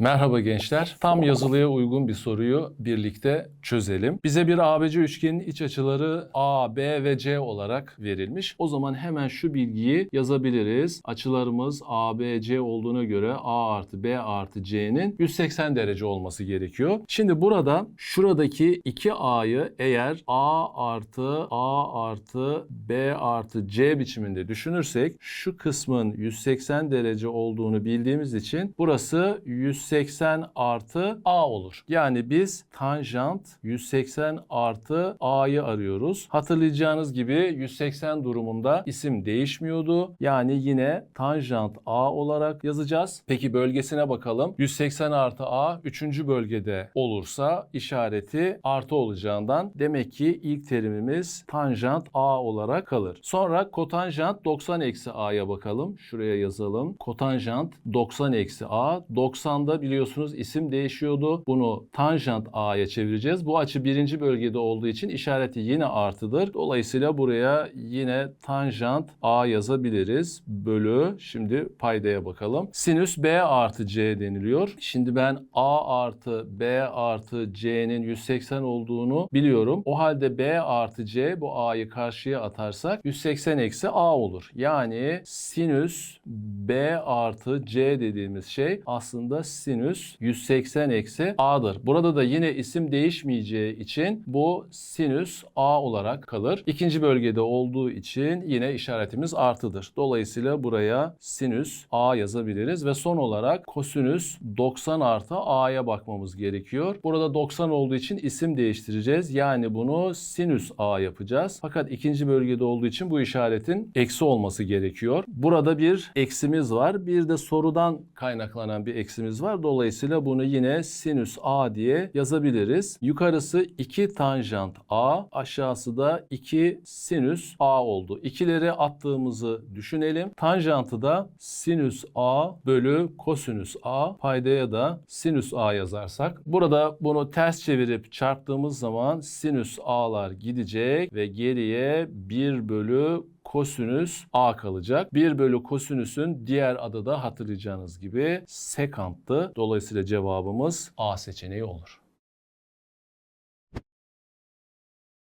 Merhaba gençler. Tam yazılıya uygun bir soruyu birlikte çözelim. Bize bir ABC üçgenin iç açıları A, B ve C olarak verilmiş. O zaman hemen şu bilgiyi yazabiliriz. Açılarımız A, B, C olduğuna göre A artı B artı C'nin 180 derece olması gerekiyor. Şimdi burada şuradaki 2A'yı eğer A artı A artı B artı C biçiminde düşünürsek şu kısmın 180 derece olduğunu bildiğimiz için burası 180 artı A olur. Yani biz tanjant 180 artı A'yı arıyoruz. Hatırlayacağınız gibi 180 durumunda isim değişmiyordu. Yani yine tanjant A olarak yazacağız. Peki bölgesine bakalım. 180 artı A 3. bölgede olursa işareti artı olacağından demek ki ilk terimimiz tanjant A olarak kalır. Sonra kotanjant 90 eksi A'ya bakalım. Şuraya yazalım. Kotanjant 90 eksi A. 90'da biliyorsunuz isim değişiyordu. Bunu tanjant A'ya çevireceğiz. Bu açı birinci bölgede olduğu için işareti yine artıdır. Dolayısıyla buraya yine tanjant A yazabiliriz. Bölü şimdi paydaya bakalım. Sinüs B artı C deniliyor. Şimdi ben A artı B artı C'nin 180 olduğunu biliyorum. O halde B artı C bu A'yı karşıya atarsak 180 eksi A olur. Yani sinüs B artı C dediğimiz şey aslında sinüs 180 eksi A'dır. Burada da yine isim değişmeyeceği için bu sinüs A olarak kalır. İkinci bölgede olduğu için yine işaretimiz artıdır. Dolayısıyla buraya sinüs A yazabiliriz ve son olarak kosinüs 90 artı A'ya bakmamız gerekiyor. Burada 90 olduğu için isim değiştireceğiz. Yani bunu sinüs A yapacağız. Fakat ikinci bölgede olduğu için bu işaretin eksi olması gerekiyor. Burada bir eksimiz var. Bir de sorudan kaynaklanan bir eksimiz Dolayısıyla bunu yine sinüs A diye yazabiliriz. Yukarısı 2 tanjant A, aşağısı da 2 sinüs A oldu. İkileri attığımızı düşünelim. Tanjantı da sinüs A bölü kosinüs A, paydaya da sinüs A yazarsak. Burada bunu ters çevirip çarptığımız zaman sinüs A'lar gidecek ve geriye 1 bölü kosinüs A kalacak. 1 bölü kosinüsün diğer adı da hatırlayacağınız gibi sekanttı. Dolayısıyla cevabımız A seçeneği olur.